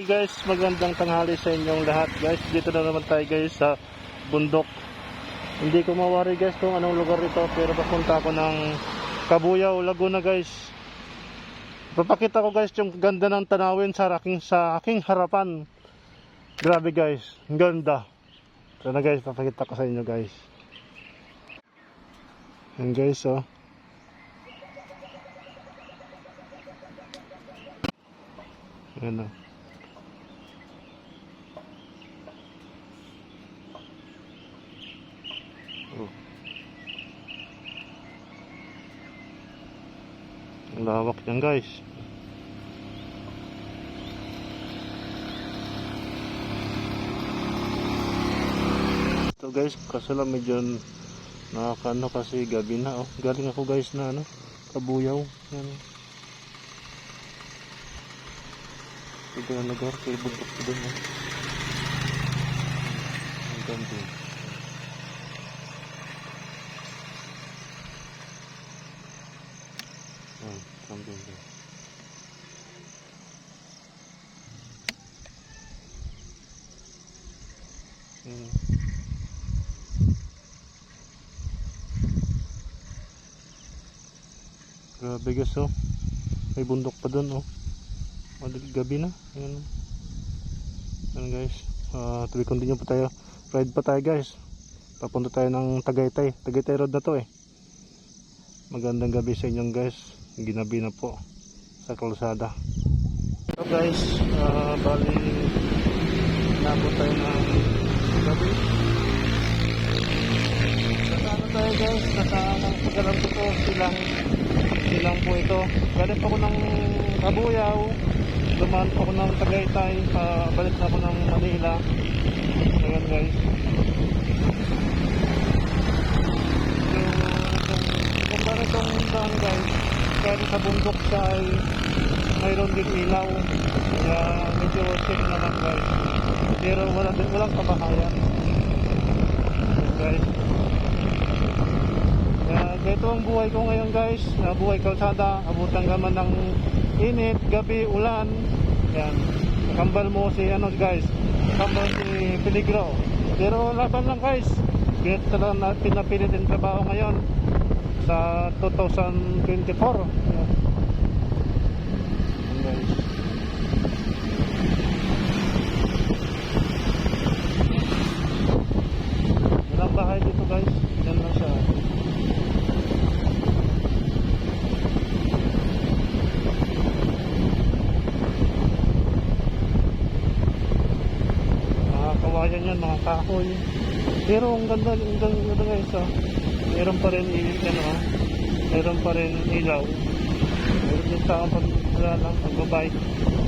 guys, magandang tanghali sa inyong lahat guys. Dito na naman tayo guys sa bundok. Hindi ko mawari guys kung anong lugar ito pero papunta ako ng Kabuyaw, Laguna guys. Papakita ko guys yung ganda ng tanawin sa aking, sa aking harapan. Grabe guys, ang ganda. Ito na guys, papakita ko sa inyo guys. Yan guys oh. Yan oh. Oh. Lawak yan guys. Ito guys, kaso lang medyo nakakano kasi gabi na oh. Galing ako guys na ano, kabuyaw. Yan. Ito yung lugar, kaya bundok ko dun oh. Ang. Ang ganda. Hmm. Grabe guys oh. May bundok pa dun oh. Gabi na. Ayan. oh. Ayan guys. Ah, tuloy continue pa tayo. Ride pa tayo guys. Papunta tayo ng Tagaytay. Tagaytay road na to eh. Magandang gabi sa inyong guys. Ginabi na po sa kalsada. So guys, ah, bali nabot tayo ng gabi. Nasaan na tayo guys? Nasaan ang pagalang ko po silang silang po ito. Galing po ako ng Kabuyaw. Dumaan po ako ng Tagaytay. Pabalik na ako ng Manila. Ayan guys. So, kung bakit itong guys, kahit sa bundok siya ay mayroon din ilaw. Kaya medyo safe naman guys. Pero wala din, walang kabahayan. Ayan, guys. Kaya ganito ang buhay ko ngayon guys. Na buhay kalsada, abutan gaman ng init, gabi, ulan. Yan. Kambal mo si ano guys. Kambal si Peligro. Pero laban lang guys. Pinapilit yung trabaho ngayon sa 2024. Yan. Yan guys. Walang dito guys. Yan lang siya. mga kawayan yan, mga kahoy. Pero ang ganda, ang ganda guys, ah. Meron pa rin, ano, meron pa rin ilaw. Meron din tao pag wala lang, pagbabike.